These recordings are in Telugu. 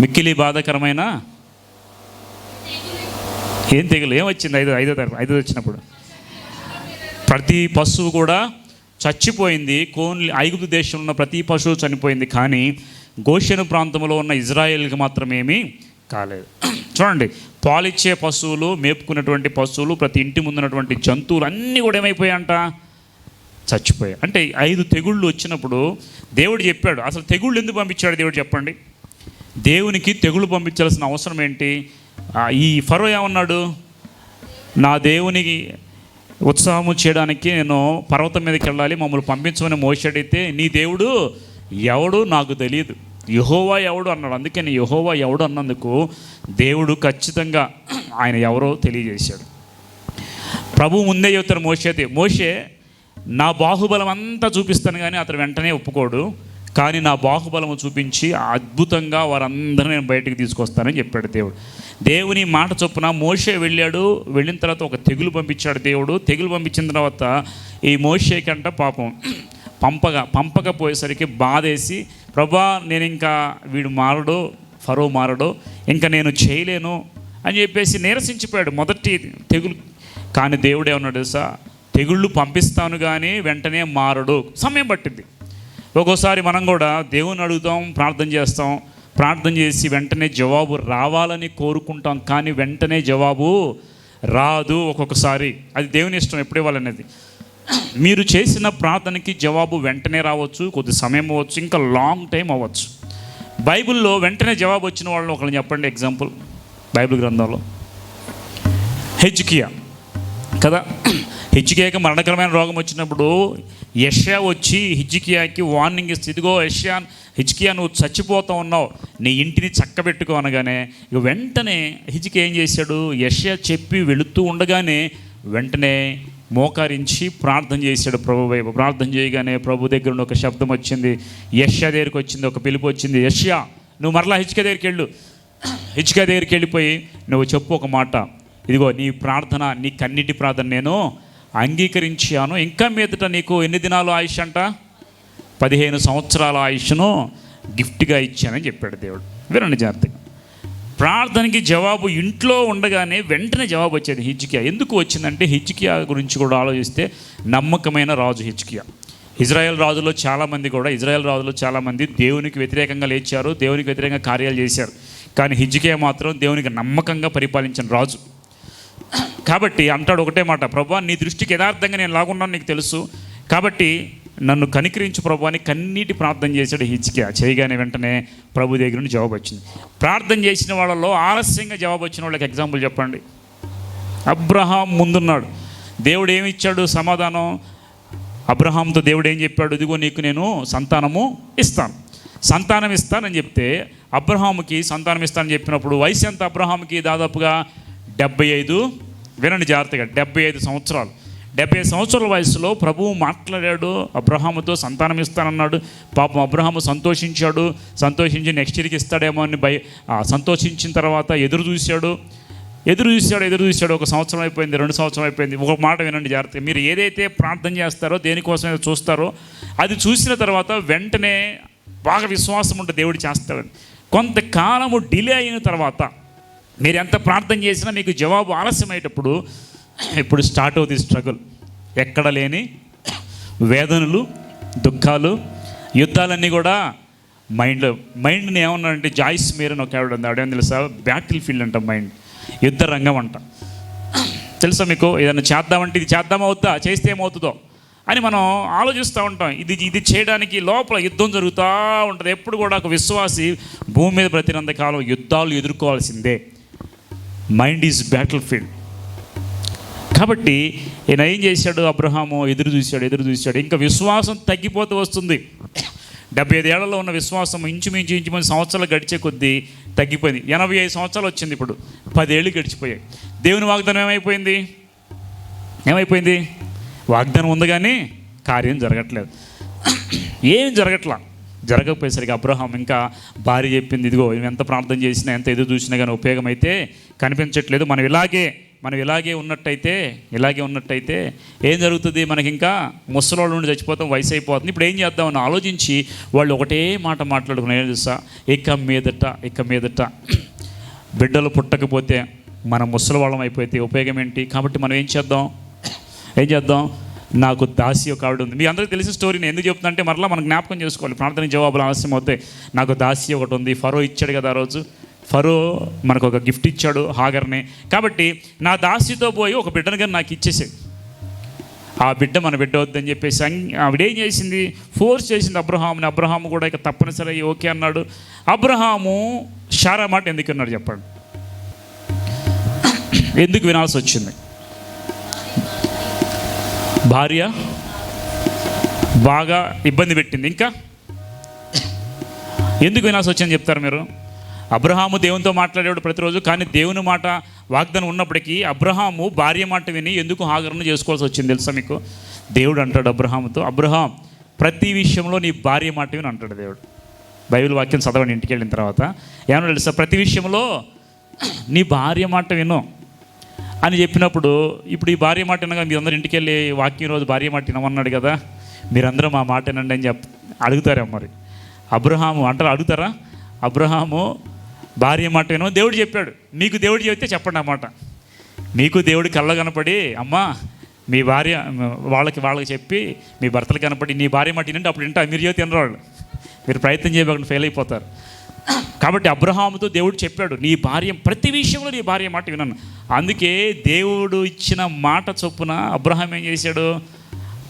మిక్కిలి బాధాకరమైన ఏం తెగులు? ఏమొచ్చింది ఐదో ఐదో తరగతి ఐదో వచ్చినప్పుడు. ప్రతి పశువు కూడా చచ్చిపోయింది. కోన్లి ఐగుప్తు దేశంలో ఉన్న ప్రతి పశువు చనిపోయింది. కానీ గోషెను ప్రాంతంలో ఉన్న ఇజ్రాయెల్కి మాత్రమేమి కాలేదు. చూడండి పాలిచ్చే పశువులు మేపుకున్నటువంటి పశువులు ప్రతి ఇంటి ముందున్నటువంటి జంతువులు అన్నీ కూడా ఏమైపోయాయంట? చచ్చిపోయాయి అంటే ఐదు తెగుళ్ళు వచ్చినప్పుడు దేవుడు చెప్పాడు అసలు తెగుళ్ళు ఎందుకు పంపించాడు దేవుడు చెప్పండి? దేవునికి తెగుళ్ళు పంపించాల్సిన అవసరం ఏంటి? ఈ ఫరో ఏమన్నాడు? నా దేవునికి ఉత్సాహము చేయడానికి నేను పర్వతం మీదకి వెళ్ళాలి మమ్మల్ని పంపించమని మోసాడైతే నీ దేవుడు ఎవడు నాకు తెలియదు. యహోవా ఎవడు? అన్నాడు. అందుకే నేను యహోవా ఎవడు అన్నందుకు దేవుడు ఖచ్చితంగా ఆయన ఎవరో తెలియజేశాడు. ప్రభు ముందే చెబుతారు మోసేది మోషే నా బాహుబలం అంతా చూపిస్తాను కానీ అతను వెంటనే ఒప్పుకోడు. కానీ నా బాహుబలము చూపించి అద్భుతంగా వారందరూ నేను బయటకు తీసుకొస్తానని చెప్పాడు దేవుడు. దేవుని మాట చొప్పున మోషే వెళ్ళాడు. వెళ్ళిన తర్వాత ఒక తెగులు పంపించాడు దేవుడు. తెగులు పంపించిన తర్వాత ఈ మోషేకంట పాపం పంపగా పంపకపోయేసరికి బాధేసి ప్రభా నేను ఇంకా వీడు మారడు ఫరో మారడు ఇంకా నేను చేయలేను అని చెప్పేసి నీరసించిపోయాడు మొదటి తెగులు. కానీ దేవుడే ఉన్నాడు సార్ తెగుళ్ళు పంపిస్తాను కానీ వెంటనే మారడు. సమయం పట్టింది. ఒక్కోసారి మనం కూడా దేవుని అడుగుతాం ప్రార్థన చేస్తాం. ప్రార్థన చేసి వెంటనే జవాబు రావాలని కోరుకుంటాం. కానీ వెంటనే జవాబు రాదు ఒక్కొక్కసారి. అది దేవుని ఇష్టం ఎప్పుడు ఇవ్వాలనేది. మీరు చేసిన ప్రార్థనకి జవాబు వెంటనే రావచ్చు కొద్ది సమయం అవ్వచ్చు ఇంకా లాంగ్ టైం అవ్వచ్చు. బైబిల్లో వెంటనే జవాబు వచ్చిన వాళ్ళని ఒకరిని చెప్పండి. ఎగ్జాంపుల్ బైబిల్ గ్రంథంలో. హెజ్కియా. కదా? హిజ్కియాకి మరణకరమైన రోగం వచ్చినప్పుడు యష్యా వచ్చి హిజ్కియాకి వార్నింగ్ ఇస్తే ఇదిగో యష్యా హిజ్కియా నువ్వు చచ్చిపోతా ఉన్నావు. నీ ఇంటిని చక్కబెట్టుకో అనగానే ఇక వెంటనే హిజ్కి ఏం చేశాడు? యష్యా చెప్పి వెళుతూ ఉండగానే వెంటనే మోకరించి ప్రార్థన చేశాడు ప్రభు వైపు. ప్రార్థన చేయగానే ప్రభు దగ్గర ఒక శబ్దం వచ్చింది. యష్యా దగ్గరికి వచ్చింది ఒక పిలుపు వచ్చింది. యష్యా నువ్వు మరలా హిజ్క దగ్గరికి వెళ్ళు. హిజ్క దగ్గరికి వెళ్ళిపోయి నువ్వు చెప్పు ఒక మాట. ఇదిగో నీ ప్రార్థన నీ కన్నిటి ప్రార్థన నేను అంగీకరించాను. ఇంకా మీదట నీకు ఎన్ని దినాలు ఆయుష్ అంట? పదిహేను సంవత్సరాల ఆయుష్ను గిఫ్ట్గా ఇచ్చానని చెప్పాడు దేవుడు. వినండి జాగ్రత్తగా. ప్రార్థనకి జవాబు ఇంట్లో ఉండగానే వెంటనే జవాబు వచ్చేది హిజ్కియా. ఎందుకు వచ్చిందంటే హిజ్కియా గురించి కూడా ఆలోచిస్తే నమ్మకమైన రాజు హిజ్కియా. ఇజ్రాయెల్ రాజులో చాలామంది కూడా ఇజ్రాయెల్ రాజులో చాలామంది దేవునికి వ్యతిరేకంగా లేచారు దేవునికి వ్యతిరేకంగా కార్యాలు చేశారు. కానీ హిజ్కియా మాత్రం దేవునికి నమ్మకంగా పరిపాలించిన రాజు. కాబట్టి అంటాడు ఒకటే మాట ప్రభా నీ దృష్టికి యథార్థంగా నేను లాగున్నాను నీకు తెలుసు. కాబట్టి నన్ను కనికరించు ప్రభు అని కన్నీటి ప్రార్థన చేశాడు హిచ్కియా చేయగానే వెంటనే ప్రభు దగ్గర నుండి జవాబు వచ్చింది. ప్రార్థన చేసిన వాళ్ళలో ఆలస్యంగా జవాబు వచ్చిన వాళ్ళకి ఎగ్జాంపుల్ చెప్పండి. అబ్రహాం ముందున్నాడు. దేవుడు ఏమి ఇచ్చాడు? సమాధానం. అబ్రహాంతో దేవుడు ఏం చెప్పాడు? ఇదిగో నీకు నేను సంతానము ఇస్తాను. సంతానం ఇస్తానని చెప్తే అబ్రహాముకి సంతానం ఇస్తానని చెప్పినప్పుడు వయసు ఎంత? అబ్రహాముకి దాదాపుగా డెబ్బై ఐదు వినండి జాగ్రత్తగా. డెబ్బై ఐదు సంవత్సరాలు. డెబ్బై ఐదు సంవత్సరాల వయసులో ప్రభువు మాట్లాడాడు అబ్రహాముతో సంతానం ఇస్తానన్నాడు పాపం అబ్రహాము సంతోషించాడు సంతోషించి నెక్స్ట్ ఇయర్కి ఇస్తాడేమో అని భయ సంతోషించిన తర్వాత ఎదురు చూశాడు. ఎదురు చూశాడు ఎదురు చూశాడు ఒక సంవత్సరం అయిపోయింది రెండు సంవత్సరం అయిపోయింది. ఒక మాట వినండి జాగ్రత్తగా. మీరు ఏదైతే ప్రార్థన చేస్తారో దేనికోసం చూస్తారో అది చూసిన తర్వాత వెంటనే బాగా విశ్వాసం ఉంటే దేవుడు చేస్తాడని. కొంతకాలము డిలే అయిన తర్వాత మీరు ఎంత ప్రార్థన చేసినా మీకు జవాబు ఆలస్యమయ్యేటప్పుడు ఇప్పుడు స్టార్ట్ అవుతుంది స్ట్రగుల్. ఎక్కడ లేని వేదనలు దుఃఖాలు యుద్ధాలన్నీ కూడా మైండ్లో మైండ్ని ఏమన్నారంటే జాయిస్ మీర్ అని ఒక ఆవిడ ఉంది. ఆవిడేం తెలుసా? బ్యాటిల్ ఫీల్డ్ అంట మైండ్. యుద్ధ రంగం అంట. తెలుసా మీకు? ఏదైనా చేద్దామంటే ఇది చేద్దామవుతా చేస్తే ఏమవుతుందో? అని మనం ఆలోచిస్తూ ఉంటాం. ఇది ఇది చేయడానికి లోపల యుద్ధం జరుగుతూ ఉంటుంది. ఎప్పుడు కూడా ఒక విశ్వాసి భూమి మీద ప్రతినంత కాలం యుద్ధాలు ఎదుర్కోవాల్సిందే. మైండ్ ఈజ్ బ్యాటిల్ ఫీల్డ్ కాబట్టి ఈయన ఏం చేశాడు? అబ్రహాము ఎదురు చూశాడు ఎదురు చూశాడు. ఇంకా విశ్వాసం తగ్గిపోతూ వస్తుంది. డెబ్బై ఐదు ఏళ్ళలో ఉన్న విశ్వాసం ఇంచుమించు ఇంచుమించు సంవత్సరాలు గడిచే కొద్దీ తగ్గిపోయింది. ఎనభై ఐదు సంవత్సరాలు వచ్చింది ఇప్పుడు. పదేళ్ళు గడిచిపోయాయి. దేవుని వాగ్దానం ఏమైపోయింది? ఏమైపోయింది? వాగ్దానం ఉంది కానీ కార్యం జరగట్లేదు. ఏం జరగట్లా? జరగకపోయేసరికి అబ్రహాం ఇంకా భార్య చెప్పింది ఇదిగో ఎంత ప్రార్థన చేసినా ఎంత ఎదురు చూసినా కానీ ఉపయోగం అయితే కనిపించట్లేదు. మనం ఇలాగే మనం ఇలాగే ఉన్నట్టయితే ఇలాగే ఉన్నట్టయితే ఏం జరుగుతుంది? మనకి ఇంకా ముసలోళ్ళ నుండి చచ్చిపోతాం వయసు అయిపోతుంది. ఇప్పుడు ఏం చేద్దామని ఆలోచించి వాళ్ళు ఒకటే మాట మాట్లాడుకున్నారు ఏం తెలుసా? ఇక మీదట ఇక మీదట బిడ్డలు పుట్టకపోతే మనం ముసలి వాళ్ళం అయిపోతే ఉపయోగం ఏంటి? కాబట్టి మనం ఏం చేద్దాం? ఏం చేద్దాం? నాకు దాసి ఒక ఆవిడ ఉంది. మీ అందరికీ తెలిసిన స్టోరీ నేను ఎందుకు చెప్తున్నా అంటే మరలా మనం జ్ఞాపకం చేసుకోవాలి. ప్రార్థన జవాబులు ఆలస్యం అవుతాయి నాకు దాసి ఒకటి ఉంది. ఫరో ఇచ్చాడు కదా ఆ రోజు. ఫరో మనకు ఒక గిఫ్ట్ ఇచ్చాడు హాగర్నే. కాబట్టి నా దాసితో పోయి ఒక బిడ్డను కానీ నాకు ఇచ్చేసే ఆ బిడ్డ మన బిడ్డ వద్దని చెప్పేసి ఆవిడేం చేసింది? ఫోర్స్ చేసింది అబ్రహాముని. అబ్రహాము కూడా ఇక తప్పనిసరి ఓకే అన్నాడు. అబ్రహాము షారా మాట ఎందుకు అన్నాడు చెప్పండి. ఎందుకు వినాల్సి వచ్చింది? భార్య బాగా ఇబ్బంది పెట్టింది. ఇంకా? ఎందుకు వినాల్సి వచ్చిందని చెప్తారు మీరు? అబ్రహాము దేవునితో మాట్లాడేవాడు ప్రతిరోజు కానీ దేవుని మాట వాగ్దానం ఉన్నప్పటికీ అబ్రహాము భార్య మాట విని ఎందుకు హాగరణ చేసుకోవాల్సి వచ్చింది తెలుసా మీకు? దేవుడు అంటాడు అబ్రహాముతో అబ్రహాం ప్రతి విషయంలో నీ భార్య మాట విని అంటాడు దేవుడు. బైబిల్ వాక్యం చదవండి ఇంటికి వెళ్ళిన తర్వాత. ఏమన్నా తెలుసా? ప్రతి విషయంలో నీ భార్య మాట విను. అని చెప్పినప్పుడు ఇప్పుడు ఈ భార్య మాట వినగా మీ అందరు ఇంటికి వెళ్ళి వాక్యం రోజు భార్య మాట వినమన్నాడు కదా మీరందరూ మా మాట వినండి అని చెప్ అడుగుతారేమో మరి. అబ్రహాము అంటారు అడుగుతారా? అబ్రహాము భార్య మాట వినో దేవుడు చెప్పాడు. మీకు దేవుడు చెప్తే చెప్పండి అన్నమాట. మీకు దేవుడు కళ్ళ కనపడి అమ్మా మీ భార్య వాళ్ళకి వాళ్ళకి చెప్పి మీ భర్తలు కనపడి నీ భార్య మాట వినండి అప్పుడు వింటా మీరు చెబితే తినరు వాళ్ళు. మీరు ప్రయత్నం చేయకుండా ఫెయిల్ అయిపోతారు. కాబట్టి అబ్రహాముతో దేవుడు చెప్పాడు నీ భార్య ప్రతి విషయంలో నీ భార్య మాట విన్నాను అందుకే దేవుడు ఇచ్చిన మాట చొప్పున అబ్రహాం ఏం చేశాడు?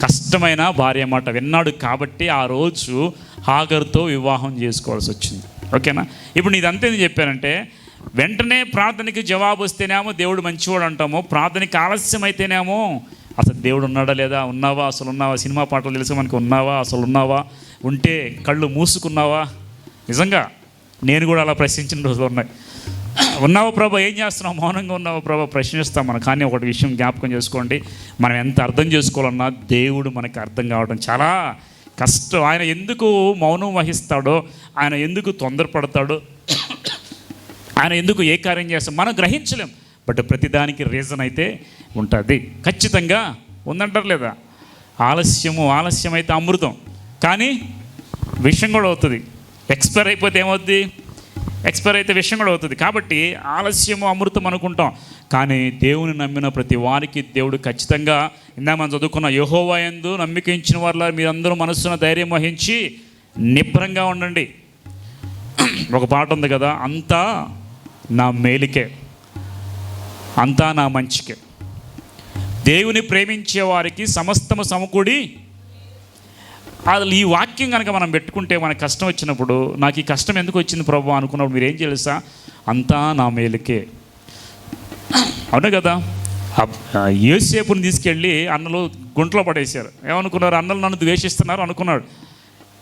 కష్టమైన భార్య మాట విన్నాడు కాబట్టి ఆ రోజు హాగర్తో వివాహం చేసుకోవాల్సి వచ్చింది. ఓకేనా? ఇప్పుడు నీది ఇదంతా చెప్పానంటే వెంటనే ప్రార్థనకి జవాబు వస్తేనేమో దేవుడు మంచివాడు అంటాము ప్రార్థనకి ఆలస్యం అయితేనేమో అసలు దేవుడు ఉన్నాడా లేదా ఉన్నావా అసలు ఉన్నావా సినిమా పాటలు తెలుసు మనకి ఉన్నావా అసలు ఉన్నావా ఉంటే కళ్ళు మూసుకున్నావా? నిజంగా నేను కూడా అలా ప్రశ్నించిన రోజులు ఉన్నాయి. ఉన్నావు ప్రభా ఏం చేస్తున్నావు? మౌనంగా ఉన్నావు ప్రభా ప్రశ్నిస్తాం మనం. కానీ ఒకటి విషయం జ్ఞాపకం చేసుకోండి. మనం ఎంత అర్థం చేసుకోవాలన్నా దేవుడు మనకి అర్థం కావడం చాలా కష్టం. ఆయన ఎందుకు మౌనం వహిస్తాడో ఆయన ఎందుకు తొందరపడతాడో ఆయన ఎందుకు ఏ కార్యం చేస్తాం మనం గ్రహించలేం. బట్ ప్రతిదానికి రీజన్ అయితే ఉంటుంది. ఖచ్చితంగా ఉందంటారు లేదా? ఆలస్యము ఆలస్యం అయితే అమృతం. కానీ విషయం కూడా అవుతుంది. ఎక్స్పైర్ అయిపోతే ఏమవుద్ది? ఎక్స్పైర్ అయితే విషయం కూడా అవుతుంది. కాబట్టి ఆలస్యము అమృతం అనుకుంటాం. కానీ దేవుని నమ్మిన ప్రతి వారికి దేవుడు ఖచ్చితంగా ఇందాక మనం చదువుకున్న యహోవాయందు యందు నమ్మిక మీరందరూ మనస్సున ధైర్యం వహించి నిబ్రంగా ఉండండి. ఒక పాట ఉంది కదా అంతా నా మేలికే అంతా నా మంచికే. దేవుని ప్రేమించే వారికి సమస్తము సమకూడి అది ఈ వాక్యం కనుక మనం పెట్టుకుంటే మనకు కష్టం వచ్చినప్పుడు నాకు ఈ కష్టం ఎందుకు వచ్చింది ప్రభు అనుకున్నప్పుడు మీరు ఏం తెలుసా అంతా నా మేలుకే. అవును కదా? ఏసేపుని తీసుకెళ్ళి అన్నలు గుంటలో పడేశారు. ఏమనుకున్నారు? అన్నలు నన్ను ద్వేషిస్తున్నారు అనుకున్నాడు.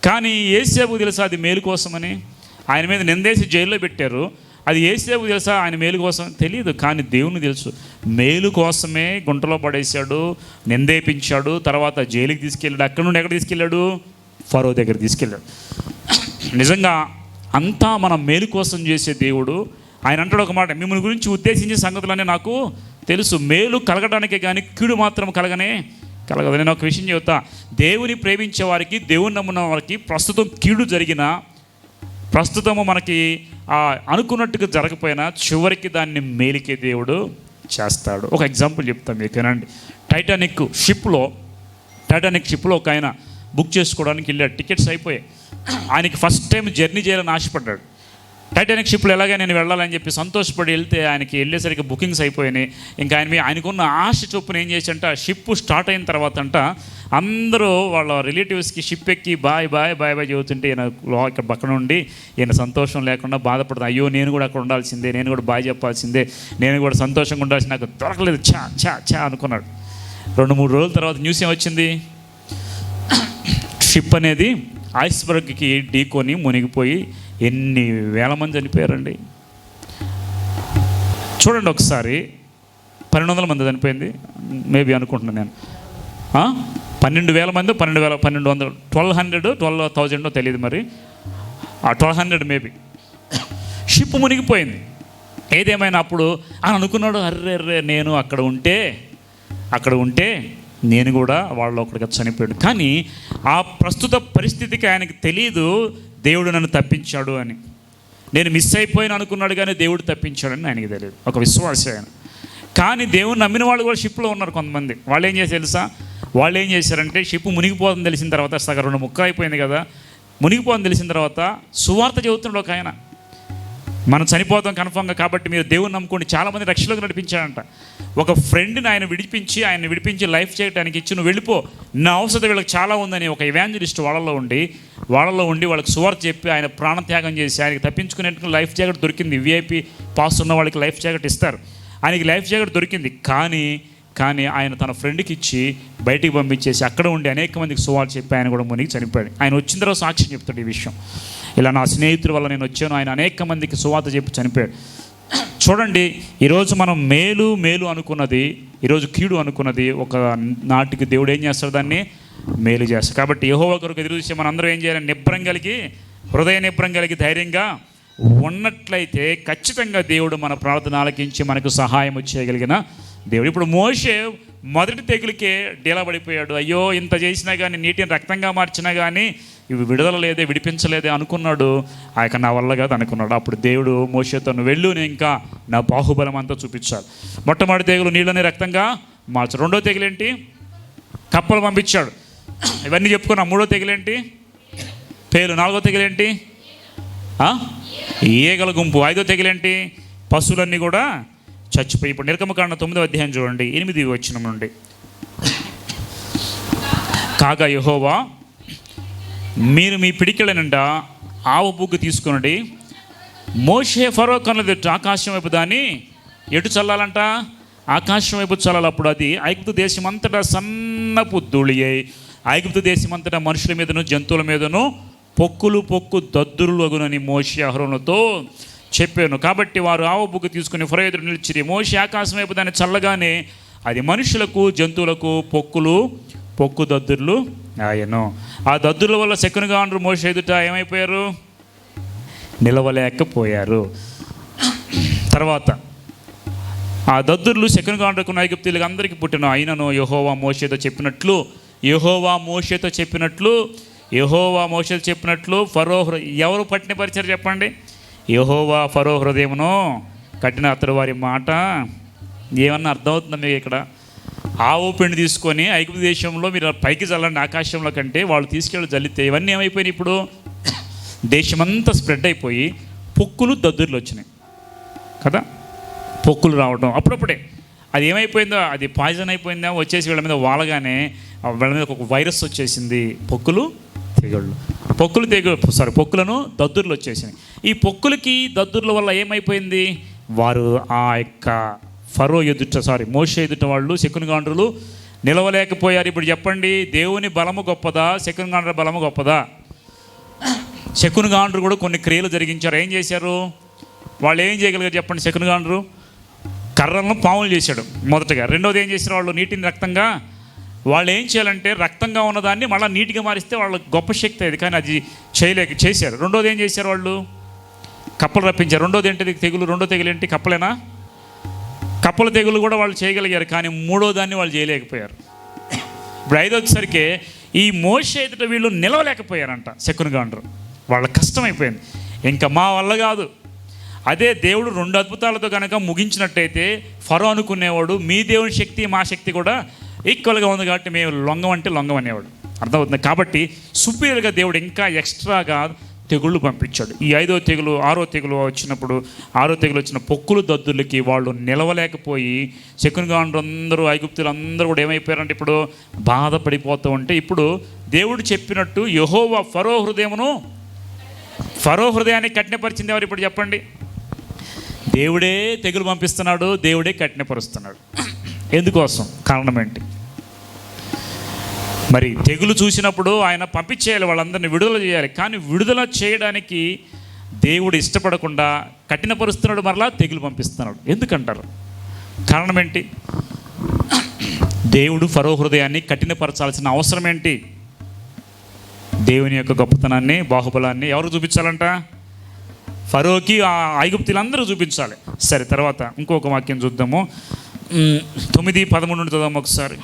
కానీ ఏసేపు తెలుసా అది మేలు కోసమని? ఆయన మీద నిందేసి జైల్లో పెట్టారు. అది ఏసేపు తెలుసా? ఆయన మేలు కోసం తెలియదు కానీ దేవుని తెలుసు. మేలు కోసమే గుంటలో పడేశాడు నిందేపించాడు తర్వాత జైలుకి తీసుకెళ్ళాడు. అక్కడ నుండి ఎక్కడ తీసుకెళ్ళాడు? ఫరో దగ్గర తీసుకెళ్ళాడు. నిజంగా అంతా మన మేలు కోసం చేసే దేవుడు. ఆయన అంటాడు ఒక మాట మిమ్మల్ని గురించి ఉద్దేశించే సంగతులనే నాకు తెలుసు. మేలు కలగడానికే కానీ కీడు మాత్రం కలగనే కలగదు. నేను ఒక విషయం చెబుతా. దేవుని ప్రేమించే వారికి దేవుని నమ్మున్న వారికి ప్రస్తుతం కీడు జరిగిన ప్రస్తుతము మనకి ఆ అనుకున్నట్టుగా జరగకపోయినా చివరికి దాన్ని మేలికే దేవుడు చేస్తాడు. ఒక ఎగ్జాంపుల్ చెప్తాం మీకు వినండి. టైటానిక్ షిప్లో టైటానిక్ షిప్లో ఒక ఆయన బుక్ చేసుకోవడానికి వెళ్ళాడు. టికెట్స్ అయిపోయాయి. ఆయనకి ఫస్ట్ టైం జర్నీ చేయాలని ఆశపడ్డాడు. టైటానిక్ షిప్లో ఎలాగే నేను వెళ్ళాలని చెప్పి సంతోషపడి వెళ్తే ఆయనకి వెళ్ళేసరికి బుకింగ్స్ అయిపోయినాయి. ఇంకా ఆయన మీ ఆయనకున్న ఆశ చొప్పున ఏం చేసంట షిప్ స్టార్ట్ అయిన తర్వాత అంట అందరూ వాళ్ళ రిలేటివ్స్కి షిప్ ఎక్కి బాయ్ బాయ్ బాయ్ బాయ్ చెబుతుంటే ఈయన ఇక్కడ పక్కన ఉండి ఈయన సంతోషం లేకుండా బాధపడుతుంది. అయ్యో నేను కూడా అక్కడ ఉండాల్సిందే నేను కూడా బాయ్ చెప్పాల్సిందే నేను కూడా సంతోషంగా ఉండాల్సి నాకు దొరకలేదు చా చా చా అనుకున్నాడు. రెండు మూడు రోజుల తర్వాత న్యూస్ ఏమొచ్చింది? షిప్ అనేది ఐస్బర్గ్కి ఢీకొని మునిగిపోయి ఎన్ని వేల మంది చనిపోయారండి? చూడండి ఒకసారి. పన్నెండు వందల మంది చనిపోయింది. మేబీ అనుకుంటున్నాను నేను. పన్నెండు వేల మంది పన్నెండు వేల పన్నెండు వందలు. ట్వెల్వ్ హండ్రెడ్ ట్వెల్వ్ థౌజండ్ తెలియదు మరి. ఆ ట్వెల్వ్ హండ్రెడ్ మేబీ. షిప్ మునిగిపోయింది. ఏదేమైనా అప్పుడు అని అనుకున్నాడు అర్రే అర్రే నేను అక్కడ ఉంటే అక్కడ ఉంటే నేను కూడా వాళ్ళలో ఒకటిగా చనిపోయాడు కానీ ఆ ప్రస్తుత పరిస్థితికి ఆయనకి తెలియదు దేవుడు నన్ను తప్పించాడు అని. నేను మిస్ అయిపోయాను అనుకున్నాడు కానీ దేవుడు తప్పించాడని ఆయనకి తెలియదు. ఒక విశ్వాస ఆయన. కానీ దేవుడు నమ్మిన వాళ్ళు కూడా షిప్లో ఉన్నారు కొంతమంది. వాళ్ళు ఏం చేసి తెలుసా? వాళ్ళు ఏం చేశారంటే షిప్ మునిగిపోతుందని తెలిసిన తర్వాత సగం రెండు ముక్క అయిపోయింది కదా. మునిగిపోతుందని తెలిసిన తర్వాత సువార్త చెబుతున్నాడు ఒక ఆయన. మనం చనిపోతాం కన్ఫామ్గా కాబట్టి మీరు దేవుని నమ్ముకోండి. చాలామంది రక్షణలోకి నడిపించాడంట ఒక ఫ్రెండ్ని ఆయన విడిపించి ఆయన విడిపించి లైఫ్ చేయడానికి ఇచ్చి నువ్వు వెళ్ళిపో. నా అవసరం వీళ్ళకి చాలా ఉందని ఒక ఇవాంజలిస్ట్ వాళ్ళలో ఉండి వాళ్ళలో ఉండి వాళ్ళకి సువార్త చెప్పి ఆయన ప్రాణత్యాగం చేసి ఆయనకి తప్పించుకునేందుకు లైఫ్ జాకెట్ దొరికింది. విఐపి పాస్ ఉన్న వాళ్ళకి లైఫ్ జాకెట్ ఇస్తారు. ఆయనకి లైఫ్ జాకెట్ దొరికింది. కానీ కానీ ఆయన తన ఫ్రెండ్కి ఇచ్చి బయటికి పంపించేసి అక్కడ ఉండి అనేక మందికి సువార్త చెప్పి ఆయన కూడా మునిగి చనిపోయాడు. ఆయన వచ్చిన తర్వాత సాక్ష్యం చెప్తాడు ఈ విషయం. ఇలా నా స్నేహితుల వల్ల నేను వచ్చాను. ఆయన అనేక మందికి సువార్త చెప్పి చనిపోయాడు. చూడండి ఈరోజు మనం మేలు మేలు అనుకున్నది ఈరోజు కీడు అనుకున్నది ఒక నాటికి దేవుడు ఏం చేస్తాడు దాన్ని? మేలు చేస్తాడు. కాబట్టి ఏహో ఒకరికి ఎదురు చూసి మనందరం ఏం చేయాలి? నిబ్రం కలిగి హృదయ నిబ్రం కలిగి ధైర్యంగా ఉన్నట్లయితే ఖచ్చితంగా దేవుడు మన ప్రార్థన ఆలకించి మనకు సహాయం చేయగలిగిన దేవుడు. ఇప్పుడు మోషే మొదటి తెగులకే డీలబడిపోయాడు. అయ్యో ఇంత చేసినా కానీ నీటిని రక్తంగా మార్చినా కానీ ఇవి విడుదల లేదే విడిపించలేదే అనుకున్నాడు. ఆ యొక్క నా వల్ల కాదు అనుకున్నాడు. అప్పుడు దేవుడు మోషేతో వెళ్ళు నేను ఇంకా నా బాహుబలం అంతా చూపించాడు మొట్టమొదటి తెగులు నీళ్ళని రక్తంగా మార్చు రెండో తెగులేంటి? కప్పలు పంపించాడు. ఇవన్నీ చెప్పుకున్నాం. మూడో తెగులేంటి? పేరు నాలుగో తెగులేంటి? ఈగల గుంపు. ఐదో తెగులేంటి? పశువులన్నీ కూడా చచ్చిపోయి. ఇప్పుడు నిర్గమకాండ తొమ్మిదో అధ్యాయం చూడండి. ఎనిమిది వచ్చిన నుండి. కాగా యహోవా మీరు మీ పిడికిళ్ళ నిండా ఆవు బుగ్గు తీసుకునండి. మోషే ఫరో కన్నది ఆకాశం వైపు దాన్ని ఎటు చల్లాలంట? ఆకాశం వైపు చల్లాలి అప్పుడు అది ఐగుప్తు దేశం అంతటా సన్నపు ధూళి అయి ఐగుప్తు దేశం అంతటా మనుషుల మీదను జంతువుల మీదను పొక్కులు పొక్కు దద్దురులు అగునని మోషి అహరులతో చెప్పాను. కాబట్టి వారు ఆవు బుగ్గు తీసుకుని ఫరో ఎదురు నిలిచిరి. మోషి ఆకాశం వైపు దాన్ని చల్లగానే అది మనుషులకు జంతువులకు పొక్కులు పొక్కు దద్దుర్లు. ఆయను ఆ దద్దుర్ల వల్ల శకునుగా అండ్రు మోషే ఎదుట ఏమైపోయారు? నిలవలేకపోయారు. తర్వాత ఆ దద్దుర్లు శకునుగా అంటుకున్న ఐగుప్తీలకు అందరికీ పుట్టిన అయినను యహోవా మోషేతో చెప్పినట్లు యహోవా మోషేతో చెప్పినట్లు యహోవా మోషేతో చెప్పినట్లు ఫరో ఎవరు పట్టిన పరిచయం చెప్పండి? యహోవా ఫరో హృదయమును కట్టిన అతడు వారి మాట. ఏమన్నా అర్థమవుతుందా మీకు ఇక్కడ? ఆవు పిండి తీసుకొని ఐగుప్తు దేశంలో మీరు పైకి చల్లండి ఆకాశంలో కంటే వాళ్ళు తీసుకెళ్ళి జల్లితే ఇవన్నీ ఏమైపోయినాయి ఇప్పుడు? దేశమంతా స్ప్రెడ్ అయిపోయి పొక్కులు దద్దుర్లు వచ్చినాయి. కదా? పొక్కులు రావడం అప్పుడప్పుడే. అది ఏమైపోయిందో? అది పాయిజన్ అయిపోయిందా? వచ్చేసి వీళ్ళ మీద వాలగానే వీళ్ళ మీద ఒక వైరస్ వచ్చేసింది. పొక్కులు తెగుళ్ళు. పొక్కులు తెగు సారీ పొక్కులను దద్దుర్లు వచ్చేసినాయి. ఈ పొక్కులకి దద్దుర్ల వల్ల ఏమైపోయింది? వారు ఆ యొక్క ఫరో ఎదుట సారీ మోష ఎదుట వాళ్ళు శకునుగాండ్రులు నిలవలేకపోయారు. ఇప్పుడు చెప్పండి దేవుని బలము గొప్పదా? శకునుగాండ్రుల బలము గొప్పదా? శకునుగాండ్రు కూడా కొన్ని క్రియలు జరిగించారు. ఏం చేశారు? వాళ్ళు ఏం చేయగలిగారు చెప్పండి శకునుగాండ్రు కర్రలను పాములు చేశాడు మొదటగా. రెండోది ఏం చేశారు వాళ్ళు? నీటిని రక్తంగా వాళ్ళు ఏం చేయాలంటే రక్తంగా ఉన్నదాన్ని మళ్ళీ నీటిగా మారిస్తే వాళ్ళ గొప్ప శక్తి అది. కానీ అది చేయలేక చేశారు. రెండోది ఏం చేశారు వాళ్ళు? కప్పలు రప్పించారు. రెండోది ఏంటిది? తెగులు. రెండో తెగులు ఏంటి? కప్పలేనా? కప్పల తెగులు కూడా వాళ్ళు చేయగలిగారు కానీ మూడో దాన్ని వాళ్ళు చేయలేకపోయారు. ఇప్పుడు ఐదోసరికి ఈ మోస ఎదుట వీళ్ళు నిలవలేకపోయారంట శకునుగాండ్రు. వాళ్ళ కష్టమైపోయింది. ఇంకా మా వల్ల కాదు. అదే దేవుడు రెండు అద్భుతాలతో కనుక ముగించినట్టయితే ఫరో అనుకునేవాడు మీ దేవుని శక్తి మా శక్తి కూడా ఈక్వల్గా ఉంది కాబట్టి మేము లొంగం అంటే లొంగం అనేవాడు అర్థమవుతుంది? కాబట్టి సుపీరియర్గా దేవుడు ఇంకా ఎక్స్ట్రాగా తెగుళ్ళు పంపించాడు. ఈ ఐదో తెగులు ఆరో తెగులు వచ్చినప్పుడు ఆరో తెగులు వచ్చిన పొక్కులు దద్దులకి వాళ్ళు నిలవలేకపోయి శకునిగా అందరూ ఐగుప్తులు అందరూ కూడా ఏమైపోయారంటే ఇప్పుడు బాధపడిపోతూ ఉంటే ఇప్పుడు దేవుడు చెప్పినట్టు యహోవ ఫరో హృదయమును ఫరో హృదయాన్ని కఠినపరిచింది ఎవరు ఇప్పుడు చెప్పండి? దేవుడే తెగులు పంపిస్తున్నాడు దేవుడే కఠినపరుస్తున్నాడు. ఎందుకోసం? కారణం ఏంటి? మరి తెగులు చూసినప్పుడు ఆయన పంపించేయాలి వాళ్ళందరినీ విడుదల చేయాలి. కానీ విడుదల చేయడానికి దేవుడు ఇష్టపడకుండా కఠినపరుస్తున్నాడు మరలా తెగులు పంపిస్తున్నాడు. ఎందుకంటారు? కారణం ఏంటి? దేవుడు ఫరో హృదయాన్ని కఠినపరచాల్సిన అవసరం ఏంటి? దేవుని యొక్క గొప్పతనాన్ని బాహుబలాన్ని ఎవరు చూపించాలంట? ఫరోకి ఆ ఐగుప్తులందరూ చూపించాలి. సరే తర్వాత ఇంకొక వాక్యం చూద్దాము. తొమ్మిది పదమూడు నుండి చదుదాము ఒకసారి.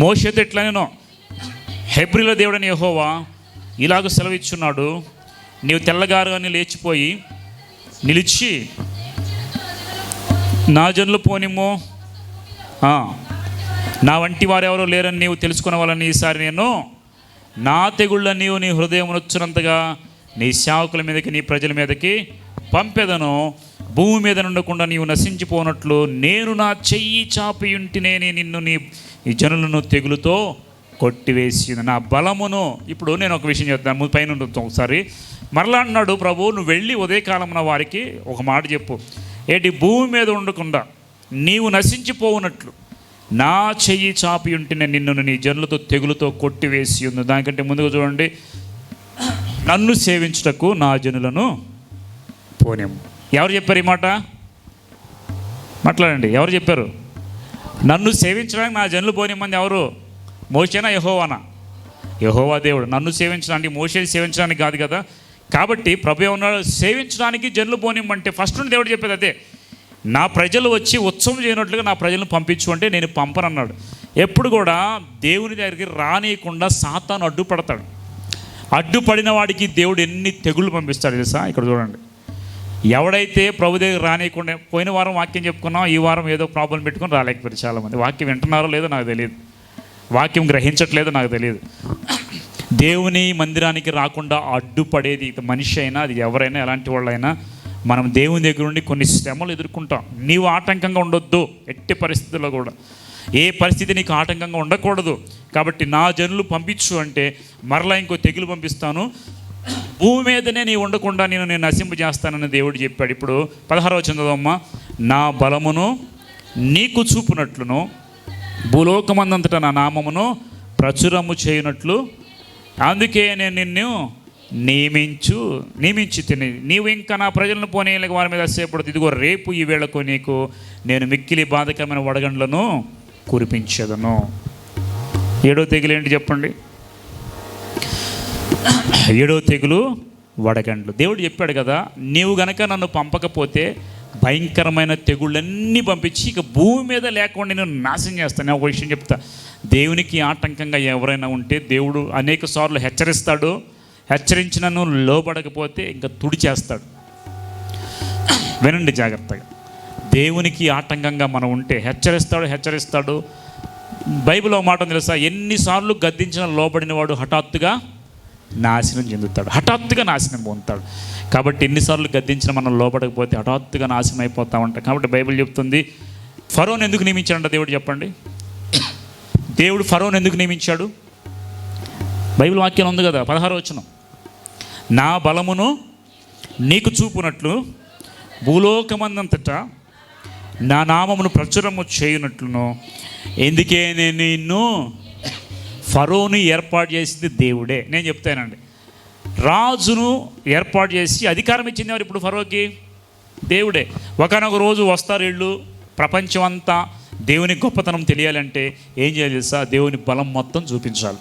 మోషతో ఎట్లా నేను హెబ్రిల దేవుడని యహోవా ఇలాగ సెలవిచ్చున్నాడు. నీవు తెల్లగారుగానే లేచిపోయి నిలిచి నా జనులు పోనిమ్మో. నా వంటి వారెవరో లేరని నీవు తెలుసుకున్న వాళ్ళని ఈసారి నేను నా తెగుళ్ళ నీవు నీ హృదయం వచ్చినంతగా నీ సేవకుల మీదకి నీ ప్రజల మీదకి పంపెదను. భూమి మీద ఉండకుండా నీవు నశించిపోనట్లు నేను నా చెయ్యి చాపి ఉంటినే నిన్ను నీ ఈ జనులను తెగులుతో కొట్టివేసింది. నా బలమును ఇప్పుడు నేను ఒక విషయం చెప్తాను పైన ఉంటుంది ఒకసారి. మరలా అన్నాడు ప్రభు నువ్వు వెళ్ళి ఉదయకాలమున వారికి ఒక మాట చెప్పు. ఏంటి భూమి మీద ఉండకుండా నీవు నశించిపోవునట్లు. నా చెయ్యి చాపి ఉంటేనే నిన్ను నీ జనులతో తెగులుతో కొట్టివేసి ఉంది దానికంటే ముందుగా చూడండి. నన్ను సేవించుటకు నా జనులను పోనేము ఎవరు చెప్పారు ఈ మాట? మాట్లాడండి. ఎవరు చెప్పారు? నన్ను సేవించడానికి నా జనులు మంది ఎవరు? మోసేనా యహోవానా? యహోవా దేవుడు. నన్ను సేవించడానికి మోషేని సేవించడానికి కాదు కదా? కాబట్టి ప్రభు ఏమన్నాడు? సేవించడానికి జనులు పోనిమ్మంటే ఫస్ట్ నుండి దేవుడు చెప్పేది అదే. నా ప్రజలు వచ్చి ఉత్సవం చేయనట్లుగా నా ప్రజలను పంపించు అంటే నేను పంపనన్నాడు. ఎప్పుడు కూడా దేవుని దగ్గరికి రానియకుండా సాతాను అడ్డుపడతాడు. అడ్డుపడిన వాడికి దేవుడు ఎన్ని తెగుళ్ళు పంపిస్తాడు తెలుసా? ఇక్కడ చూడండి. ఎవడైతే ప్రభు దగ్గర రానియకుండా పోయిన వారం వాక్యం చెప్పుకున్నాం ఈ వారం ఏదో ప్రాబ్లం పెట్టుకొని రాలేకపోయారు చాలామంది. వాక్యం వింటున్నారో లేదో నాకు తెలియదు. వాక్యం గ్రహించట్లేదో నాకు తెలియదు. దేవుని మందిరానికి రాకుండా అడ్డుపడేది మనిషి అయినా అది ఎవరైనా ఎలాంటి వాళ్ళైనా మనం దేవుని దగ్గర నుండి కొన్ని శ్రమలు ఎదుర్కొంటాం. నీవు ఆటంకంగా ఉండొద్దు ఎట్టి పరిస్థితుల్లో కూడా. ఏ పరిస్థితి నీకు ఆటంకంగా ఉండకూడదు. కాబట్టి నా జనులు పంపించు అంటే మరలా ఇంకో తెగులు పంపిస్తాను. భూమి మీదనే నీ ఉండకుండా నేను నేను నశింపజేస్తానని దేవుడు చెప్పాడు. ఇప్పుడు పదహారవ చందదమ్మ నా బలమును నీకు చూపునట్లును భూలోకమందంతట నా నామమును ప్రచురము చేయనట్లు. అందుకే నేను నిన్ను నియమించు నియమించి తిని. నీవు ఇంకా నా ప్రజలను పోనీయలేక వారి మీద సేపడుతుంది ఇదిగో రేపు ఈ వేళకు నీకు నేను మిక్కిలి బాధకమైన వడగండ్లను కురిపించదను. ఏడో తెగిలేంటి చెప్పండి? ఏడో తెగులు వడగండ్లు. దేవుడు చెప్పాడు కదా నీవు గనక నన్ను పంపకపోతే భయంకరమైన తెగుళ్ళన్నీ పంపించి ఇక భూమి మీద లేకుండా నేను నాశనం చేస్తాను. ఒక విషయం చెప్తా. దేవునికి ఆటంకంగా ఎవరైనా ఉంటే దేవుడు అనేక సార్లు హెచ్చరిస్తాడు. హెచ్చరించినను లోబడకపోతే ఇంకా తుడి చేస్తాడు వినండి జాగ్రత్తగా. దేవునికి ఆటంకంగా మనం ఉంటే హెచ్చరిస్తాడు హెచ్చరిస్తాడు. బైబిల్ ఒక మాట తెలుసా? ఎన్నిసార్లు గద్దించిన లోబడిన వాడు హఠాత్తుగా నాశనం చెందుతాడు. హఠాత్తుగా నాశనం పొందుతాడు. కాబట్టి ఎన్నిసార్లు గద్దించిన మనం లోపడకపోతే హఠాత్తుగా నాశనం అయిపోతామంట. కాబట్టి బైబిల్ చెప్తుంది ఫరోన్ ఎందుకు నియమించాడంట దేవుడు చెప్పండి. దేవుడు ఫరోన్ ఎందుకు నియమించాడు? బైబిల్ వాక్యం ఉంది కదా పదహారు వచనం. నా బలమును నీకు చూపునట్లు భూలోకమందంతట నా నామమును ప్రచురము చేయునట్లును. ఎందుకే నేను నిన్ను ఫరోని ఏర్పాటు చేసింది దేవుడే. నేను చెప్తానండి. రాజును ఏర్పాటు చేసి అధికారం ఇచ్చింది ఎవరు ఇప్పుడు ఫరోకి? దేవుడే. ఒకనొక రోజు వస్తారు వీళ్ళు. ప్రపంచం అంతా దేవుని గొప్పతనం తెలియాలంటే ఏం చేయాలి తెలుసా? దేవుని బలం మొత్తం చూపించాలి.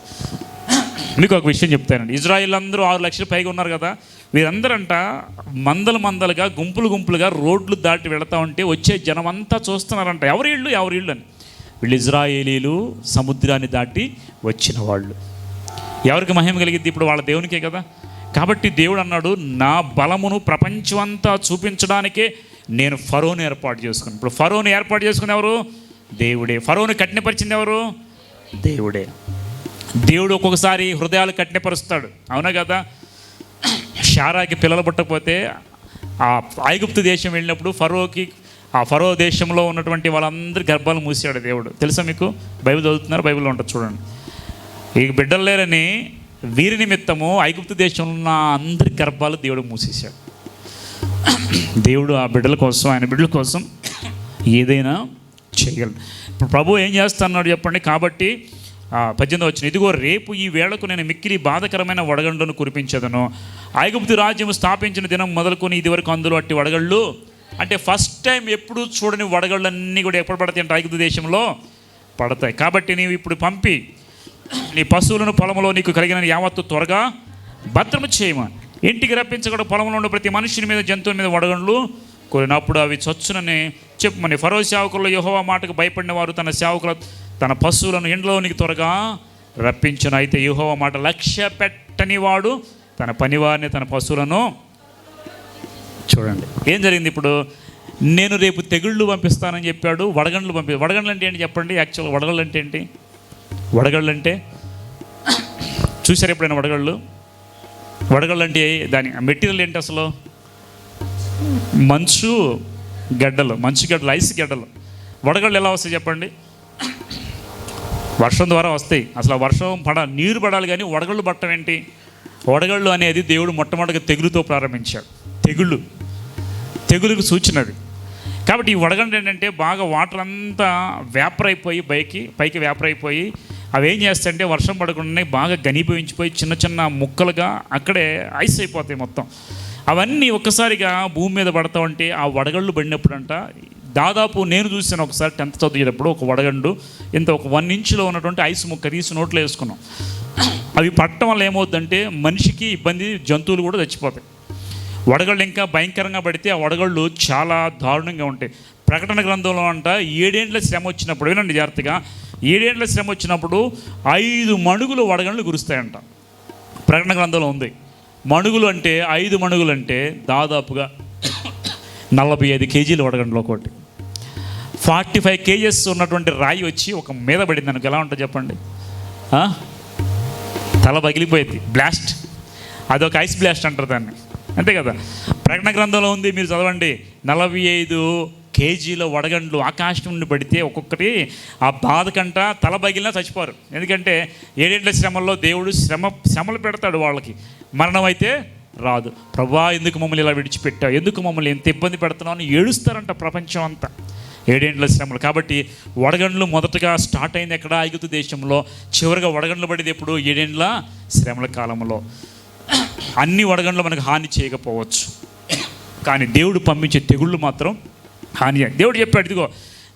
మీకు ఒక విషయం చెప్తానండి. ఇజ్రాయిల్ అందరూ ఆరు లక్షల పైగా ఉన్నారు కదా. వీరందరంట మందలు మందలుగా గుంపులు గుంపులుగా రోడ్లు దాటి వెళతా ఉంటే వచ్చే జనం అంతా చూస్తున్నారంట. ఎవరి ఇళ్ళు ఎవరి ఇళ్ళు అని. వీళ్ళు ఇజ్రాయేలీలు సముద్రాన్ని దాటి వచ్చిన వాళ్ళు. ఎవరికి మహిమ కలిగిద్ది? ఇప్పుడు వాళ్ళ దేవునికే కదా. కాబట్టి దేవుడు అన్నాడు నా బలమును ప్రపంచమంతా చూపించడానికే నేను ఫరోను ఏర్పాటు చేసుకున్నాను. ఇప్పుడు ఫరోను ఏర్పాటు చేసుకుని ఎవరు? దేవుడే. ఫరోను కఠినపరిచింది ఎవరు? దేవుడే. దేవుడు ఒక్కొక్కసారి హృదయాలు కఠినపరుస్తాడు. అవునా కదా? షారాకి పిల్లలు పుట్టకపోతే ఆ ఐగుప్తు దేశం వెళ్ళినప్పుడు ఫరోకి ఆ ఫరో దేశంలో ఉన్నటువంటి వాళ్ళందరి గర్భాలు మూసాడు దేవుడు. తెలుసా మీకు? బైబిల్ చదువుతున్నారు బైబిల్లో ఉంటుంది చూడండి. ఈ బిడ్డలు లేరని వీరి నిమిత్తము ఐగుప్తు దేశంలో ఉన్న అందరి గర్భాలు దేవుడు మూసేశాడు. దేవుడు ఆ బిడ్డల కోసం ఆయన బిడ్డల కోసం ఏదైనా చేయగలడు. ఇప్పుడు ప్రభు ఏం చేస్తున్నాడు చెప్పండి? కాబట్టి ఆ, పద్దెనిమిది వచ్చిన ఇదిగో రేపు ఈ వేళకు నేను మిక్కిలి బాధకరమైన వడగండ్లను కురిపించదను. ఐగుప్తు రాజ్యం స్థాపించిన దినం మొదలుకొని ఇదివరకు అందరూ అందులో అట్టి వడగళ్ళు అంటే ఫస్ట్ టైం ఎప్పుడు చూడని వడగళ్ళన్నీ కూడా ఎప్పుడు పడతాయి అంటే ఐగుప్తు దేశంలో? పడతాయి. కాబట్టి నీవు ఇప్పుడు పంపి. నీ పశువులను పొలంలో నీకు కలిగిన యావత్తు త్వరగా భద్రము చేయమా ఇంటికి రప్పించకుండా పొలంలో ఉన్న ప్రతి మనుషుని మీద జంతువుల మీద వడగండ్లు కొరినప్పుడు అవి చచ్చునని చెప్పమని. ఫరో సేవకుల్లో యహోవా మాటకు భయపడిన వారు తన సేవకుల తన పశువులను ఇండ్లోనికి త్వరగా రప్పించును. అయితే యెహోవా మాట లక్ష్య పెట్టని వాడు తన పనివారిని తన పశువులను చూడండి. ఏం జరిగింది ఇప్పుడు? నేను రేపు తెగుళ్ళు పంపిస్తానని చెప్పాడు వడగండ్లు పంపి వడగండ్లు అంటే ఏంటి చెప్పండి? యాక్చువల్ వడగళ్ళు అంటే ఏంటి? వడగళ్ళు అంటే చూసారు ఎప్పుడైనా వడగళ్ళు? వడగళ్ళు అంటే దాని మెటీరియల్ ఏంటి అసలు? మంచు గడ్డలు మంచు గడ్డలు ఐస్ గడ్డలు. వడగళ్ళు ఎలా వస్తాయి చెప్పండి? వర్షం ద్వారా వస్తాయి. అసలు వర్షం పడ నీరు పడాలి కానీ వడగళ్ళు పట్టడం ఏంటి? వడగళ్ళు అనేది దేవుడు మొట్టమొదటిగా తెగులుతో ప్రారంభించాడు. తెగుళ్ళు. తెగులుకు సూచనది కాబట్టి ఈ వడగండి ఏంటంటే బాగా వాటర్ అంతా వేపర్ అయిపోయి పైకి పైకి వేపర్ అయిపోయి అవి ఏం చేస్తాయంటే వర్షం పడకుండానే బాగా ఘనీభవించిపోయి చిన్న చిన్న ముక్కలుగా అక్కడే ఐస్ అయిపోతాయి మొత్తం. అవన్నీ ఒక్కసారిగా భూమి మీద పడతా ఉంటే ఆ వడగళ్ళు పడినప్పుడంట దాదాపు నేను చూసాను ఒకసారి టెన్త్ చదివేటప్పుడు ఒక వడగండు ఇంత ఒక వన్ ఇంచులో ఉన్నటువంటి ఐస్ ముక్క తీసి నోట్లో వేసుకున్నాం. అవి పట్టడం వల్ల ఏమవుతుందంటే మనిషికి ఇబ్బంది జంతువులు కూడా చచ్చిపోతాయి. వడగళ్ళు ఇంకా భయంకరంగా పడితే ఆ వడగళ్ళు చాలా దారుణంగా ఉంటాయి. ప్రకటన గ్రంథంలో అంట ఏడేండ్ల శ్రమ వచ్చినప్పుడు వినండి జాగ్రత్తగా ఏడేండ్ల శ్రమ వచ్చినప్పుడు ఐదు మణుగులు వడగళ్ళు కురుస్తాయంట. ప్రకటన గ్రంథంలో ఉంది. మణుగులు అంటే ఐదు మణుగులు అంటే దాదాపుగా నలభై ఐదు కేజీలు వడగండ్లు ఒకటి ఫార్టీ ఫైవ్ కేజెస్ ఉన్నటువంటి రాయి వచ్చి ఒక మీద పడింది అనుకు ఎలా ఉంటుంది చెప్పండి? తల పగిలిపోయింది. బ్లాస్ట్. అదొక ఐస్ బ్లాస్ట్ అంటారు దాన్ని. అంతే కదా? ప్రకటన గ్రంథంలో ఉంది మీరు చదవండి. నలభై ఐదు కేజీల వడగండ్లు ఆకాశం నుండి పడితే ఒక్కొక్కటి ఆ బాధ కంట తల బగిలినా చచ్చిపోరు. ఎందుకంటే ఏడేళ్ళ శ్రమల్లో దేవుడు శ్రమ శ్రమలు పెడతాడు వాళ్ళకి. మరణం అయితే రాదు. ప్రభా ఎందుకు మమ్మల్ని ఇలా విడిచిపెట్టావు? ఎందుకు మమ్మల్ని ఎంత ఇబ్బంది పెడుతున్నావు? అని ఏడుస్తారంట ప్రపంచం అంతా. ఏడేండ్ల శ్రమలు. కాబట్టి వడగండ్లు మొదటగా స్టార్ట్ అయింది ఎక్కడ? ఐగుతు దేశంలో. చివరిగా వడగండ్లు పడేది ఎప్పుడు? ఏడేండ్ల శ్రమల కాలంలో. అన్ని వడగండ్లు మనకు హాని చేయకపోవచ్చు. కానీ దేవుడు పంపించే తెగుళ్ళు మాత్రం హాని దేవుడు చెప్పాడు ఇదిగో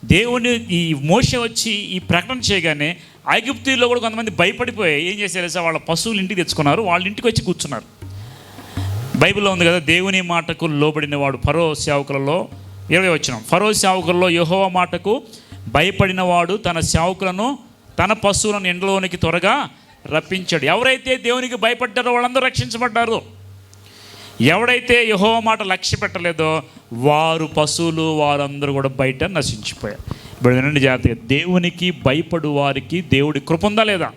దేవుని ఈ మోస వచ్చి ఈ ప్రకటన చేయగానే ఐగుప్తిలో కూడా కొంతమంది భయపడిపోయి ఏం చేశారు సార్ వాళ్ళ పశువులు ఇంటికి తెచ్చుకున్నారు. వాళ్ళ ఇంటికి వచ్చి కూర్చున్నారు. బైబిల్లో ఉంది కదా దేవుని మాటకు లోబడిన వాడు ఫరో సేవకులలో ఇరవై వచ్చిన ఫరో సేవకుల్లో యహోవ మాటకు భయపడిన వాడు తన సేవకులను తన పశువులను ఎండలోనికి త్వరగా రప్పించాడు. ఎవరైతే దేవునికి భయపడ్డారో వాళ్ళందరూ రక్షించబడ్డారు. ఎవడైతే యహో మాట లక్ష్య పెట్టలేదో వారు పశువులు వారందరూ కూడా బయట నశించిపోయారు. ఇప్పుడు వినండి జాగ్రత్తగా దేవునికి భయపడు వారికి దేవుడి కృప ఉందా లేదా?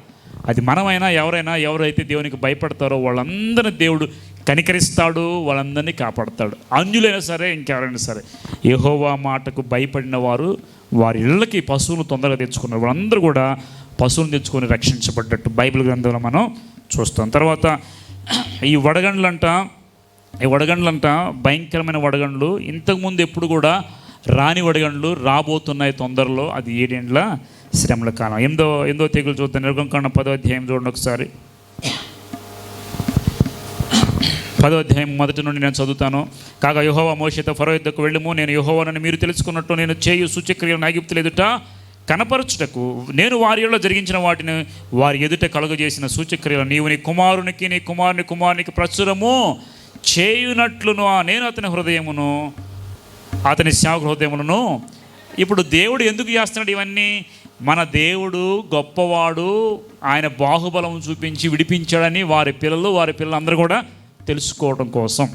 అది మనమైనా ఎవరైనా ఎవరైతే దేవునికి భయపడతారో వాళ్ళందరినీ దేవుడు కనికరిస్తాడు వాళ్ళందరినీ కాపాడతాడు. అంజులైనా సరే ఇంకెవరైనా సరే యహోవా మాటకు భయపడిన వారు వారి ఇళ్ళకి పశువులు తొందరగా తెచ్చుకున్నారు. వాళ్ళందరూ కూడా పశువులు తెచ్చుకొని రక్షించబడ్డట్టు బైబిల్ గ్రంథంలో మనం చూస్తాం. తర్వాత ఈ వడగండ్లంట ఈ వడగండ్లంట భయంకరమైన వడగండ్లు. ఇంతకుముందు ఎప్పుడు కూడా రాని వడగండ్లు రాబోతున్నాయి తొందరలో. అది ఏడేండ్ల శ్రమల కాలం. ఎందో ఎందో తెగులు చూద్దాం. నిర్గంకాండ పదో అధ్యాయం చూడండి ఒకసారి. పదో అధ్యాయం మొదటి నుండి నేను చదువుతాను. కాగా యహోవా మోషిత ఫరో యుద్ధకు వెళ్ళము. నేను యహోవానని మీరు తెలుసుకున్నట్టు నేను చేయు సూచక్రియలను నాగిప్తులు ఎదుట కనపరచుటకు నేను వారిలో జరిగించిన వాటిని వారి ఎదుట కలుగజేసిన సూచక్రియలు నీవు నీ కుమారునికి నీ కుమారుని కుమారునికి ప్రచురము చేయునట్లును. నేను అతని హృదయమును అతని సేవక హృదయములను ఇప్పుడు దేవుడు ఎందుకు చేస్తున్నాడు ఇవన్నీ? మన దేవుడు గొప్పవాడు ఆయన బాహుబలం చూపించి విడిపించాడని వారి పిల్లలు వారి పిల్లలందరూ కూడా తెలుసుకోవడం కోసం.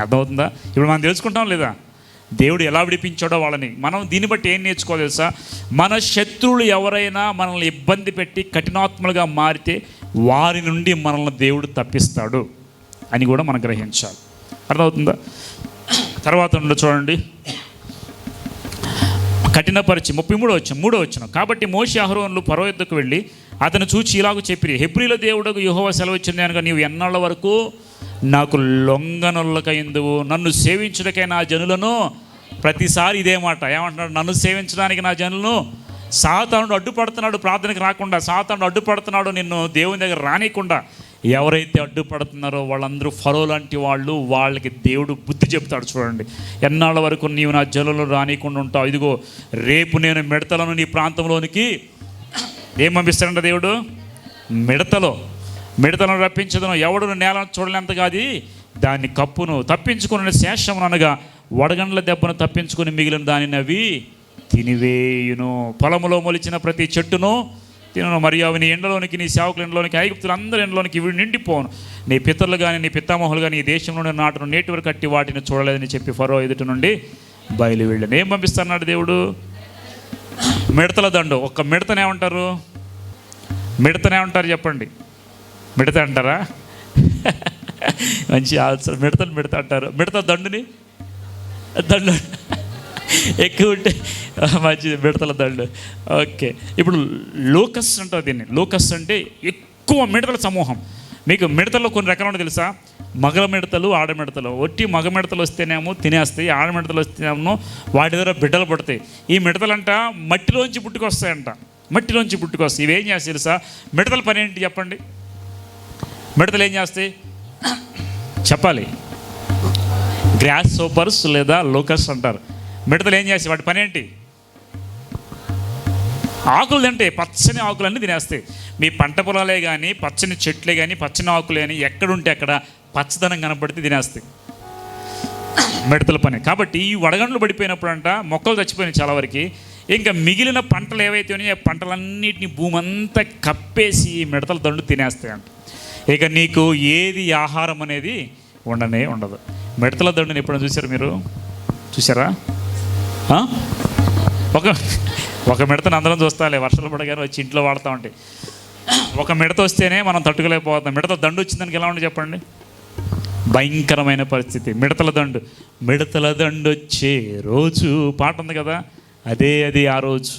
అర్థమవుతుందా? ఇప్పుడు మనం తెలుసుకుంటాం లేదా? దేవుడు ఎలా విడిపించాడో వాళ్ళని. మనం దీన్ని బట్టి ఏం నేర్చుకోవాలి తెలుసా? మన శత్రువులు ఎవరైనా మనల్ని ఇబ్బంది పెట్టి కఠినాత్మలుగా మారితే వారి నుండి మనల్ని దేవుడు తప్పిస్తాడు అని కూడా మనం గ్రహించాలి. అర్థమవుతుందా? తర్వాత ఉండు చూడండి. కఠినపరిచి ముప్పై మూడో వచ్చిన మూడో వచ్చిన కాబట్టి మోషి అహరోన్లు పరో యుద్ధకు వెళ్ళి అతను చూచి ఇలాగ చెప్పి హెబ్రిల దేవుడకు యుహోవ సెలవిచ్చింది అనగా నీవు ఎన్నాళ్ళ వరకు నాకు లొంగనొల్లకైందువు నన్ను సేవించుటకై నా జనులను. ప్రతిసారి ఇదే మాట ఏమంటున్నాడు నన్ను సేవించడానికి నా జనులను. సాతానుడు అడ్డుపడుతున్నాడు ప్రార్థనకి రాకుండా సాతానుడు అడ్డుపడుతున్నాడు నిన్ను దేవుని దగ్గర రానికుండా ఎవరైతే అడ్డుపడుతున్నారో వాళ్ళందరూ ఫరో లాంటి వాళ్ళు వాళ్ళకి దేవుడు బుద్ధి చెప్తాడు చూడండి. ఎన్నాళ్ళ వరకు నీవు నా జనులను రానికుండా ఉంటావు? ఇదిగో రేపు నేను మిడతలను నీ ప్రాంతంలోనికి. ఏం పంపిస్తాడంట దేవుడు? మిడతలో. మిడతలను రప్పించదను. ఎవడు నేలను చూడలేంతగా అది దాన్ని కప్పును తప్పించుకుని శేషమును అనగా వడగండ్ల దెబ్బను తప్పించుకుని మిగిలిన దానిని అవి తినివేయును. పొలములో మొలిచిన ప్రతి చెట్టును తినను. మరియు అవి నీ ఎండలోనికి నీ సేవకుల ఎండలోనికి ఐగుప్తులు అందరి ఎండలోనికి ఇవి నిండిపోను. నీ పితరులు కానీ నీ పితామహులు కానీ ఈ దేశంలోని నాటును నేటి వరకు కట్టి వాటిని చూడలేదని చెప్పి ఫరో ఎదుటి నుండి బయలు వెళ్ళాను ఏం పంపిస్తున్నాడు దేవుడు? మిడతల దండు. ఒక్క మిడతనే ఉంటారు మిడతనే ఉంటారు చెప్పండి? మిడత అంటారా? మంచి ఆన్సర్. మిడతలు మిడత అంటారు. మిడత దండుని? దండు. ఎక్కువ ఉంటే మంచిది మిడతల దండు. ఓకే. ఇప్పుడు లోకస్ అంటారు దీన్ని. లోకస్ అంటే ఎక్కువ మిడతల సమూహం. మీకు మిడతల్లో కొన్ని రకాలు ఉంటాయి తెలుసా? మగ మిడతలు ఆడమిడతలు ఒట్టి మగ మిడతలు వస్తేనేమో తినేస్తాయి ఆడ మిడతలు వస్తేనేమో వాటి దగ్గర బిడ్డలు పడతాయి. ఈ మిడతలంట మట్టిలోంచి పుట్టుకొస్తాయంట. మట్టిలోంచి పుట్టుకొస్తాయి. ఇవేం చేస్తాయి తెలుసా? మిడతల పని ఏంటి చెప్పండి? మిడతలు ఏం చేస్తాయి? చెప్పాలి. గ్రాస్ సూపర్స్ లేదా లోకస్ అంటారు. మిడతలు ఏం చేస్తాయి? వాటి పని ఏంటి? ఆకులు తింటే పచ్చని ఆకులన్నీ తినేస్తాయి. మీ పంట పొలాలే కానీ పచ్చని చెట్లే కానీ పచ్చని ఆకులే కానీ ఎక్కడుంటే అక్కడ పచ్చదనం కనపడితే తినేస్తాయి. మిడతల పని. కాబట్టి ఈ వడగండ్లు పడిపోయినప్పుడు అంట మొక్కలు చచ్చిపోయినాయి చాలా వరకు. ఇంకా మిగిలిన పంటలు ఏవైతే ఉన్నాయో ఆ పంటలన్నిటిని కప్పేసి ఈ మిడతల దండు తినేస్తాయంట. ఇక నీకు ఏది ఆహారం అనేది ఉండనే ఉండదు. మిడతల దండుని ఎప్పుడైనా చూసారు మీరు? చూసారా ఒక ఒక మిడతను అందరం చూస్తాలే వర్షాలు పడగానే వచ్చి ఇంట్లో వాడుతూ ఉంటాయి ఒక మిడత వస్తేనే మనం తట్టుకోలేకపోతాం మిడత దండు వచ్చిందానికి ఎలా ఉండి చెప్పండి? భయంకరమైన పరిస్థితి. మిడతల దండు. మిడతల దండు వచ్చే రోజు. పాట ఉంది కదా? అదే అది ఆ రోజు.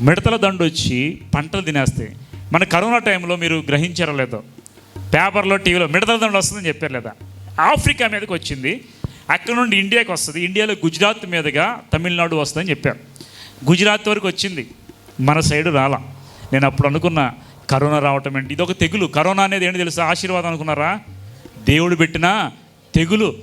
మిడతల దండు వచ్చి పంటలు తినేస్తాయి. మన కరోనా టైంలో మీరు గ్రహించారో లేదో? పేపర్లో టీవీలో మిడతల దండ వస్తుందని చెప్పారు లేదా? ఆఫ్రికా మీదకి వచ్చింది. అక్కడ నుండి ఇండియాకి వస్తుంది. ఇండియాలో గుజరాత్ మీదుగా తమిళనాడు వస్తుందని చెప్పారు. గుజరాత్ వరకు వచ్చింది. మన సైడు రాలా. నేను అప్పుడు అనుకున్న కరోనా రావటం ఏంటి? ఇది ఒక తెగులు. కరోనా అనేది ఏంటి తెలుసా? ఆశీర్వాదం అనుకున్నారా? దేవుడు పెట్టిన తెగులు.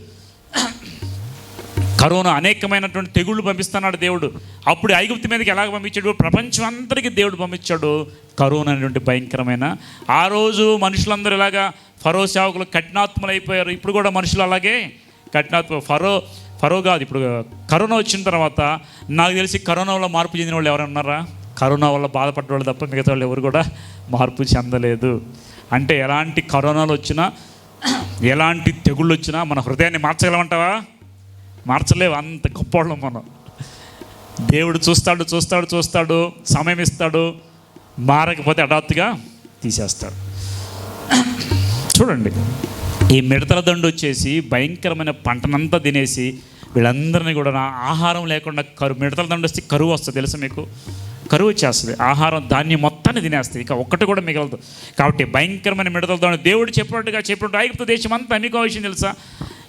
కరోనా అనేకమైనటువంటి తెగుళ్ళు పంపిస్తున్నాడు దేవుడు. అప్పుడు ఐగుప్తి మీదకి ఎలాగ పంపించాడు? ప్రపంచం అందరికీ దేవుడు పంపించాడు. కరోనా అనేటువంటి భయంకరమైన ఆ రోజు మనుషులందరూ ఇలాగా ఫరో సేవకులు కఠినాత్మలు అయిపోయారు ఇప్పుడు కూడా మనుషులు అలాగే కఠినాత్మ ఫరో ఫరో కాదు ఇప్పుడు కరోనా వచ్చిన తర్వాత నాకు తెలిసి కరోనా వల్ల మార్పు చెందిన వాళ్ళు ఎవరైనా ఉన్నారా? కరోనా వల్ల బాధపడ్డ వాళ్ళు తప్ప మిగతా వాళ్ళు ఎవరు కూడా మార్పు చెందలేదు. అంటే ఎలాంటి కరోనాలు వచ్చినా ఎలాంటి తెగుళ్ళు వచ్చినా మన హృదయాన్ని మార్చగలమంటావా? మార్చలేవు అంత గొప్పవాళ్ళం మనం. దేవుడు చూస్తాడు చూస్తాడు చూస్తాడు సమయం ఇస్తాడు మారకపోతే హఠాత్తుగా తీసేస్తాడు. చూడండి ఈ మిడతల దండు వచ్చేసి భయంకరమైన పంటనంతా తినేసి వీళ్ళందరినీ కూడా నా ఆహారం లేకుండా కరువు మిడతల దండు వస్తే కరువు వస్తుంది తెలుసా మీకు? కరువు వచ్చేస్తుంది. ఆహారం ధాన్యం మొత్తాన్ని తినేస్తుంది. ఇక ఒక్కటి కూడా మిగలదు. కాబట్టి భయంకరమైన మిడతల దండు దేవుడు చెప్పినట్టుగా చెప్పినట్టు ఐగుప్తు దేశం అంతా మీకు విషయం తెలుసా?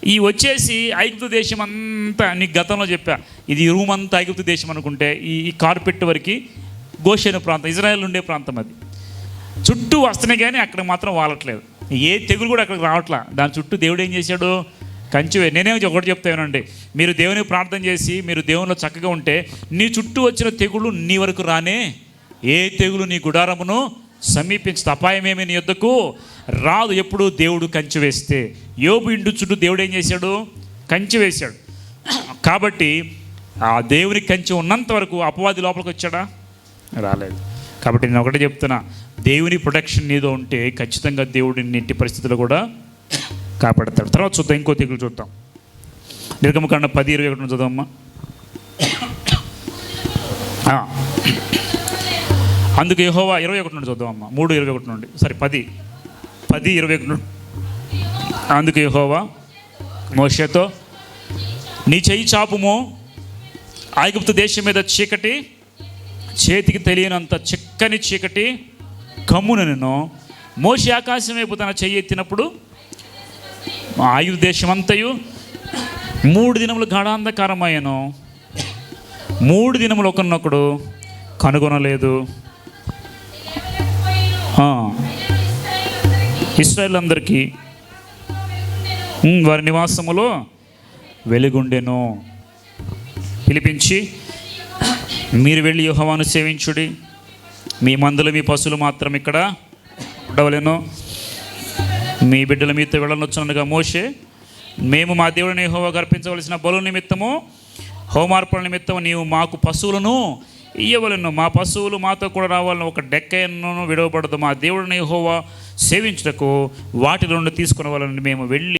ఈ వచ్చేసి ఐగుప్తు దేశం అంతా నీకు గతంలో చెప్పా. ఇది రూమ్ అంతా ఐగుప్తు దేశం అనుకుంటే ఈ ఈ కార్పెట్ వరకు గోషేను ప్రాంతం ఇజ్రాయెల్ ఉండే ప్రాంతం అది. చుట్టూ వస్తున్నాయి కానీ అక్కడ మాత్రం వాలట్లేదు. ఏ తెగులు కూడా అక్కడికి రావట్లా. దాని చుట్టూ దేవుడు ఏం చేశాడు? కంచివే. నేనే ఒకటి చెప్తానండి మీరు దేవునికి ప్రార్థన చేసి మీరు దేవునిలో చక్కగా ఉంటే నీ చుట్టూ వచ్చిన తెగులు నీ వరకు రానే ఏ తెగులు నీ గుడారమును సమీపించదు. అపాయమేమి నీ యొద్దకు? రాదు ఎప్పుడు దేవుడు కంచి వేస్తే. యోబు ఇండు చుట్టూ దేవుడు ఏం చేశాడు? కంచి వేశాడు. కాబట్టి ఆ దేవుని కంచి ఉన్నంత వరకు అపవాది లోపలికి వచ్చాడా? రాలేదు. కాబట్టి నేను ఒకటే చెప్తున్నా దేవుని ప్రొటెక్షన్ ఏదో ఉంటే ఖచ్చితంగా దేవుడిని ఇంటి పరిస్థితులు కూడా కాపాడతాడు. తర్వాత చూద్దాం ఇంకో తెగులు చూద్దాం. నిర్గమకాండ పది ఇరవై ఒకటి చదవమ్మా. అందుకు యహోవా ఇరవై ఒకటి నుండి చూద్దామమ్మా మూడు ఇరవై ఒకటి నుండి. సరే పది. పది ఇరవై అందుకు యహోవా మోషతో నీ చెయ్యి చాపుము. ఐగుప్తు దేశం మీద చీకటి చేతికి తెలియనంత చిక్కని చీకటి కమ్మున నేను మోసి ఆకాశం వైపు తన చెయ్యి ఎత్తినప్పుడు ఆ ఆయుధ దేశమంతయు మూడు దినములు గాఢాంధకారమయ్యను. మూడు దినములు ఒకరినొకడు కనుగొనలేదు. ఇస్రాయేల్ అందరికీ వారి నివాసములో వెలుగుండెను. పిలిపించి మీరు వెళ్ళి యోహవాను సేవించుడి. మీ మందులు మీ పశువులు మాత్రం ఇక్కడ ఉండవలేను. మీ బిడ్డల మీతో వెళ్ళనొచ్చునగా మోషే మేము మా దేవుడిని హోవా అర్పించవలసిన బలు నిమిత్తము హోమార్పణ నిమిత్తము నీవు మాకు పశువులను ఇయ్యవలను. మా పశువులు మాతో కూడా రావాలని ఒక డెక్కను విడవబడదు. మా దేవుడిని హోవా సేవించుటకు వాటి నుండి తీసుకుని వాళ్ళని మేము వెళ్ళి